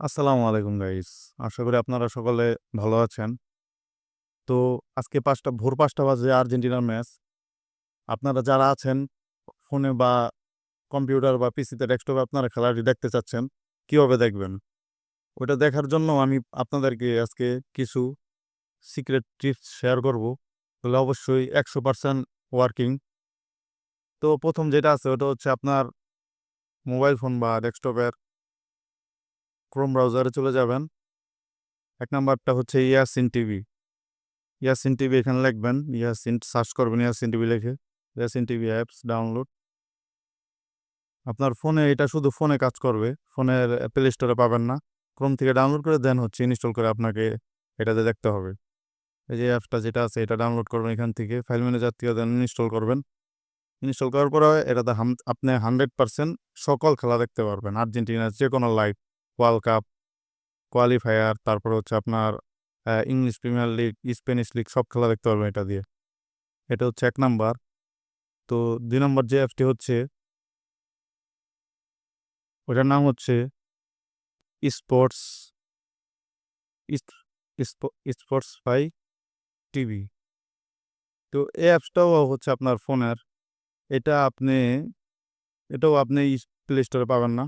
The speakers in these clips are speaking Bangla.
আসসালামু আলাইকুম গাইস। আশা করি আপনারা সকলে ভালো আছেন। তো আজকে পাঁচটা, ভোর পাঁচটা বাজে আর্জেন্টিনার ম্যাচ। আপনারা যারা আছেন, ফোনে বা কম্পিউটার বা পিসিতে, ডেস্কটপে আপনারা খেলাটি দেখতে চাচ্ছেন, কীভাবে দেখবেন? ওটা দেখার জন্য আমি আপনাদেরকে আজকে কিছু সিক্রেট টিপস শেয়ার করব। তাহলে অবশ্যই একশো পার্সেন্ট ওয়ার্কিং। তো প্রথম যেটা আছে, ওটা হচ্ছে আপনার মোবাইল ফোন বা ডেস্কটপের ক্রোম ব্রাউজারে চলে যাবেন। এক নাম্বারটা হচ্ছে ইয়াসিন টিভি ইয়াসিন টিভি এখানে লিখবেন। ইয়াসিন সার্চ করবেন ইয়াসিন টিভি লিখে। ইয়াসিন টিভি অ্যাপস ডাউনলোড আপনার ফোনে এটা শুধু ফোনে কাজ করবে। ফোনের প্লে স্টোরে পাবেন না। ক্রোম থেকে ডাউনলোড করে দেন হচ্ছে ইনস্টল করে আপনাকে এটাতে দেখতে হবে। এই যে অ্যাপসটা যেটা আছে এটা ডাউনলোড করবেন এখান থেকে। ফাইল ম্যানেজার থেকে দেন ইনস্টল করবেন। ইনস্টল করার পরে এটাতে আপনি হান্ড্রেড পার্সেন্ট সকল খেলা দেখতে পারবেন। আর্জেন্টিনার যে কোনো লাইভ ওয়ার্ল্ড কাপ কোয়ালিফায়ার তারপর হচ্ছে আপনার English premier league Spanish league সব খেলা দেখতে পারবেন এটা দিয়ে। এটা হচ্ছে এক নাম্বার। তো দুই নম্বর যে অ্যাপটি হচ্ছে, ওটার নাম হচ্ছে স্পোর্টস স্পোর্টস ফাই টিভি তো এই অ্যাপসটাও হচ্ছে আপনার ফোনের। এটা আপনি, এটাও আপনি প্লে স্টোরে পাবেন না।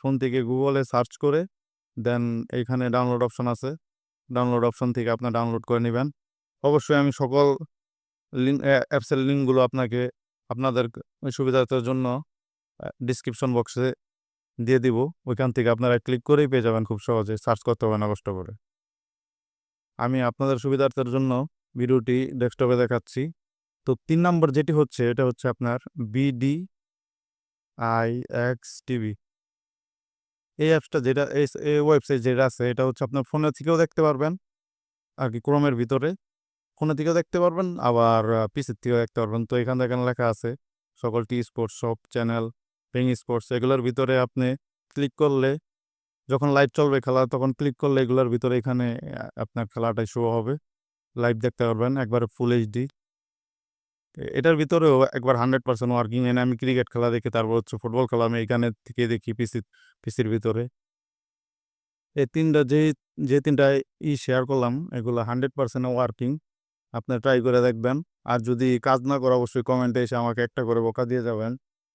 ফোন থেকে গুগলে সার্চ করে, দেন এইখানে ডাউনলোড অপশন আছে। ডাউনলোড অপশন থেকে আপনার ডাউনলোড করে নেবেন। অবশ্যই আমি সকল লিঙ্ক অ্যাপসের লিঙ্কগুলো আপনাকে আপনাদের সুবিধার্থের জন্য ডিসক্রিপশন বক্সে দিয়ে দিব। ওইখান থেকে আপনারা ক্লিক করেই পেয়ে যাবেন খুব সহজে। সার্চ করতে হবে না কষ্ট করে। আমি আপনাদের সুবিধার্থের জন্য ভিডিওটি ডেস্কটপে দেখাচ্ছি। তো তিন নম্বর যেটি হচ্ছে, এটা হচ্ছে আপনার বিডি আই এক্স টিভি এই অ্যাপসটা যেটা, এই ওয়েবসাইট যেটা আছে, এটা হচ্ছে আপনার ফোনের থেকেও দেখতে পারবেন। আর কি ক্রোমের ভিতরে। ফোনের থেকেও দেখতে পারবেন, আবার পিসির থেকেও দেখতে পারবেন। তো এখানে এখানে লেখা আছে, সকল টি স্পোর্টস সব চ্যানেল পেং স্পোর্টস এগুলোর ভিতরে আপনি ক্লিক করলে, যখন লাইভ চলবে খেলা, তখন ক্লিক করলে এগুলোর ভিতরে এখানে আপনার খেলাটা শো হবে। লাইভ দেখতে পারবেন, একবারে ফুল এইচডি এটার ভিতরেও একবার হান্ড্রেড পার্সেন্ট ওয়ার্কিং এনে আমি ক্রিকেট খেলা দেখি, তারপর হচ্ছে ফুটবল খেলা আমি এখানে থেকে দেখি পিসি, পিসির ভিতরে। এই তিনটা যে যে তিনটা ই শেয়ার করলাম, এগুলো হান্ড্রেড পার্সেন্ট ওয়ার্কিং, আপনি ট্রাই করে দেখবেন। আর যদি কাজ না করে, অবশ্যই কমেন্টে এসে আমাকে একটা করে বোকা দিয়ে যাবেন,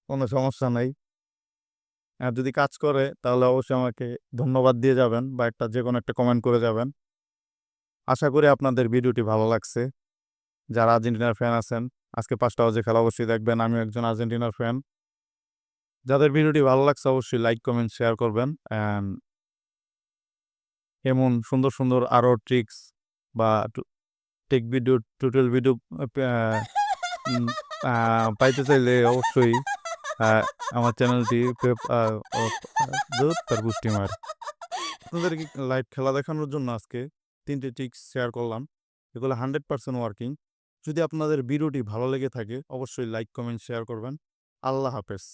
কোনো সমস্যা নাই। আর যদি কাজ করে, তাহলে অবশ্যই আমাকে ধন্যবাদ দিয়ে যাবেন বা একটা যে কোনো একটা কমেন্ট করে যাবেন। আশা করি আপনাদের ভিডিওটি ভালো লাগছে। যারা আর্জেন্টিনার ফ্যান আছেন আজকে পাঁচটা বাজে খেলা অবশ্যই দেখবেন। আমি একজন আর্জেন্টিনার ফ্যান যাদের ভিডিওটি ভালো লাগছে অবশ্যই লাইক কমেন্ট শেয়ার করবেন। অ্যান্ড এমন সুন্দর সুন্দর আরও ট্রিক্স বা টেক ভিডিও টোটাল ভিডিও পাইতে চাইলে অবশ্যই আমার চ্যানেলটি তার পুষ্টি মার। আপনাদেরকে লাইভ খেলা দেখানোর জন্য আজকে তিনটে ট্রিক্স শেয়ার করলাম। এগুলো হান্ড্রেড পার্সেন্ট ওয়ার্কিং যদি আপনাদের ভিডিওটি ভালো লেগে থাকে অবশ্যই লাইক কমেন্ট শেয়ার করবেন। আল্লাহ হাফেজ।